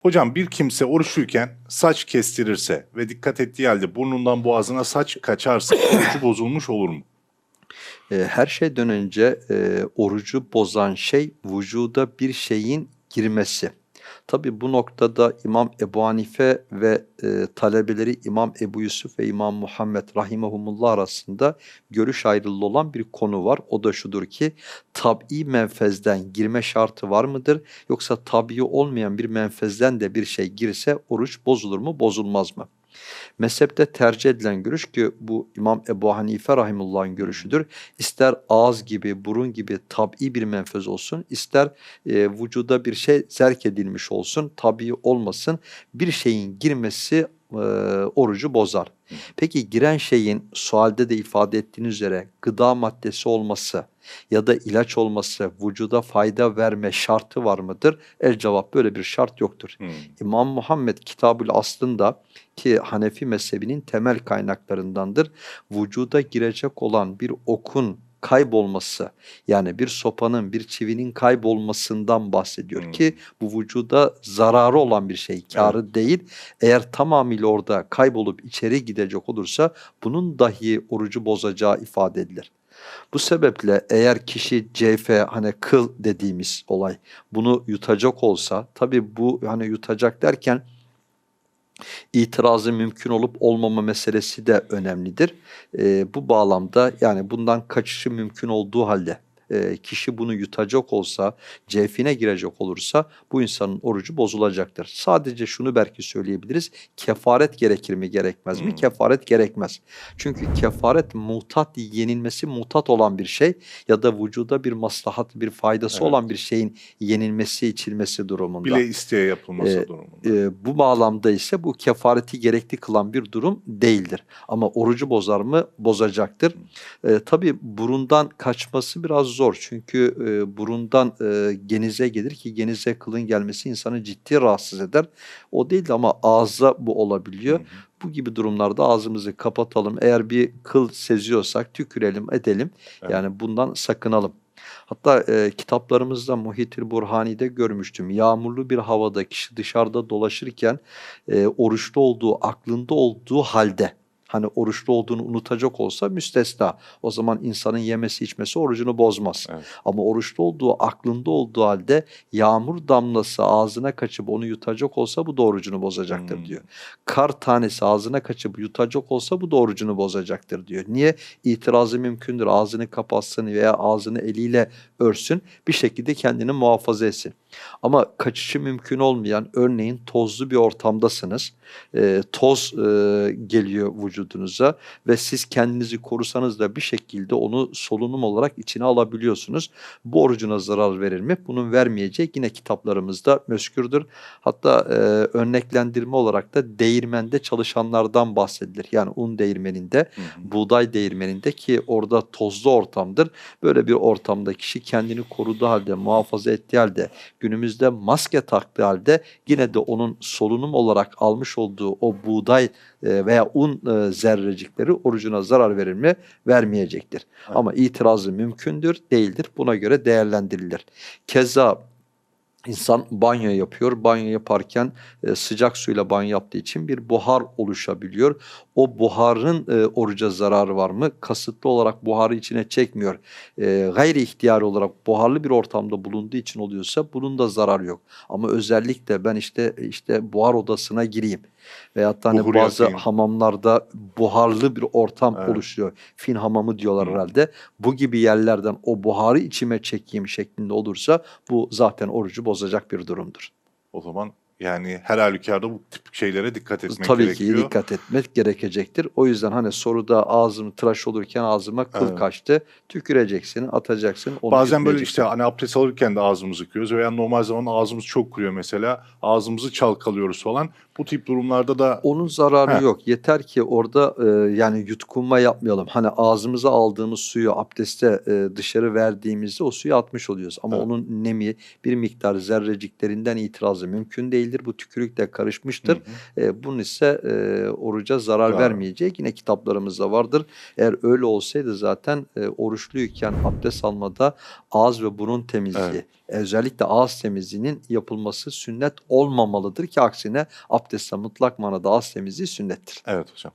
Hocam bir kimse oruçluyken saç kestirirse ve dikkat ettiği halde burnundan boğazına saç kaçarsa orucu bozulmuş olur mu? E, her şeyden önce e, orucu bozan şey vücuda bir şeyin girmesi. Tabi bu noktada İmam Ebu Hanife ve e, talebeleri İmam Ebu Yusuf ve İmam Muhammed Rahimahumullah arasında görüş ayrılığı olan bir konu var. O da şudur ki tabi menfezden girme şartı var mıdır? Yoksa tabi olmayan bir menfezden de bir şey girse oruç bozulur mu bozulmaz mı? Mezhepte tercih edilen görüş ki bu İmam Ebu Hanife Rahimullah'ın görüşüdür. İster ağız gibi, burun gibi tabi bir menfez olsun, ister e, vücuda bir şey zerk edilmiş olsun, tabi olmasın. Bir şeyin girmesi e, orucu bozar. Peki giren şeyin sualde de ifade ettiğiniz üzere gıda maddesi olması ya da ilaç olması vücuda fayda verme şartı var mıdır? El cevap böyle bir şart yoktur. Hmm. İmam Muhammed Kitabül Aslında ki Hanefi mezhebinin temel kaynaklarındandır. Vücuda girecek olan bir okun kaybolması yani bir sopanın bir çivinin kaybolmasından bahsediyor Hmm. ki bu vücuda zararı olan bir şey karı değil. Eğer tamamıyla orada kaybolup içeri gidecek olursa bunun dahi orucu bozacağı ifade edilir. Bu sebeple eğer kişi cevfe hani kıl dediğimiz olay bunu yutacak olsa tabi bu hani yutacak derken itirazı mümkün olup olmama meselesi de önemlidir. Ee, bu bağlamda yani bundan kaçışı mümkün olduğu halde e, kişi bunu yutacak olsa, cevfine girecek olursa bu insanın orucu bozulacaktır. Sadece şunu belki söyleyebiliriz. Kefaret gerekir mi gerekmez mi? Hmm. Kefaret gerekmez. Çünkü kefaret mutat yenilmesi mutat olan bir şey ya da vücuda bir maslahat, bir faydası Evet. olan bir şeyin yenilmesi, içilmesi durumunda. Bile isteye yapılması Ee, durumunda. E, bu bağlamda ise bu kefareti gerekli kılan bir durum değildir. Ama orucu bozar mı? Bozacaktır. E, tabii burundan kaçması biraz zor. Çünkü e, burundan e, genize gelir ki genize kılın gelmesi insanı ciddi rahatsız eder. O değil de ama ağza bu olabiliyor. Hı hı. Bu gibi durumlarda ağzımızı kapatalım. Eğer bir kıl seziyorsak tükürelim, edelim. Evet. Yani bundan sakınalım. Hatta e, kitaplarımızda Muhitil Burhani'de görmüştüm. Yağmurlu bir havada kişi dışarıda dolaşırken e, oruçlu olduğu, aklında olduğu halde hani oruçlu olduğunu unutacak olsa müstesna. O zaman insanın yemesi içmesi orucunu bozmaz. Evet. Ama oruçlu olduğu, aklında olduğu halde yağmur damlası ağzına kaçıp onu yutacak olsa bu da orucunu bozacaktır Hmm. diyor. Kar tanesi ağzına kaçıp yutacak olsa bu da orucunu bozacaktır diyor. Niye? İtirazı mümkündür. Ağzını kapatsın veya ağzını eliyle örsün. Bir şekilde kendini muhafaza etsin. Ama kaçışı mümkün olmayan örneğin tozlu bir ortamdasınız. Ee, toz e, geliyor vücudunuza ve siz kendinizi korusanız da bir şekilde onu solunum olarak içine alabiliyorsunuz. Bu orucuna zarar verir mi? Bunun vermeyeceği yine kitaplarımızda möskürdür. Hatta e, örneklendirme olarak da değirmende çalışanlardan bahsedilir. Yani un değirmeninde Hı hı. buğday değirmeninde ki orada tozlu ortamdır. Böyle bir ortamda kişi kendini koruduğu halde, muhafaza ettiği halde, günümüzde maske taktığı halde yine de onun solunum olarak almış olduğu o buğday e, veya un e, zerrecikleri orucuna zarar verir mi? Vermeyecektir. Evet. Ama itirazı mümkündür, değildir. Buna göre değerlendirilir. Keza İnsan banyo yapıyor. Banyo yaparken e, sıcak suyla banyo yaptığı için bir buhar oluşabiliyor. O buharın e, oruca zararı var mı? Kasıtlı olarak buharı içine çekmiyor. E, gayri ihtiyari olarak buharlı bir ortamda bulunduğu için oluyorsa bunun da zararı yok. Ama özellikle ben işte işte buhar odasına gireyim veyahut da hani Buhur bazı yakayım. hamamlarda buharlı bir ortam Evet. oluşuyor. Fin hamamı diyorlar Hı. herhalde. Bu gibi yerlerden o buharı içime çekeyim şeklinde olursa bu zaten orucu bozacak bir durumdur. O zaman yani her halükarda bu tip şeylere dikkat etmek Tabii gerekiyor. ki dikkat etmek gerekecektir. O yüzden hani soruda ağzım tıraş olurken ağzıma kıl Evet. kaçtı. Tüküreceksin, atacaksın. Onu Bazen böyle işte hani abdest alırken de ağzımızı yıkıyoruz veya normal zaman ağzımız çok kuruyor mesela. Ağzımızı çalkalıyoruz falan. Bu tip durumlarda da Onun zararı He. yok. Yeter ki orada e, yani yutkunma yapmayalım. Hani ağzımıza aldığımız suyu abdeste e, dışarı verdiğimizde o suyu atmış oluyoruz. Ama Evet. onun nemi bir miktar zerreciklerinden itirazı mümkün değildir. Değildir. Bu tükürükle karışmıştır. Hı hı. E, bunun ise e, oruca zarar Zarar. vermeyecek. Yine kitaplarımızda vardır. Eğer öyle olsaydı zaten e, oruçluyken abdest almada ağız ve burun temizliği, Evet. özellikle ağız temizliğinin yapılması sünnet olmamalıdır ki aksine abdestte mutlak manada ağız temizliği sünnettir. Evet hocam.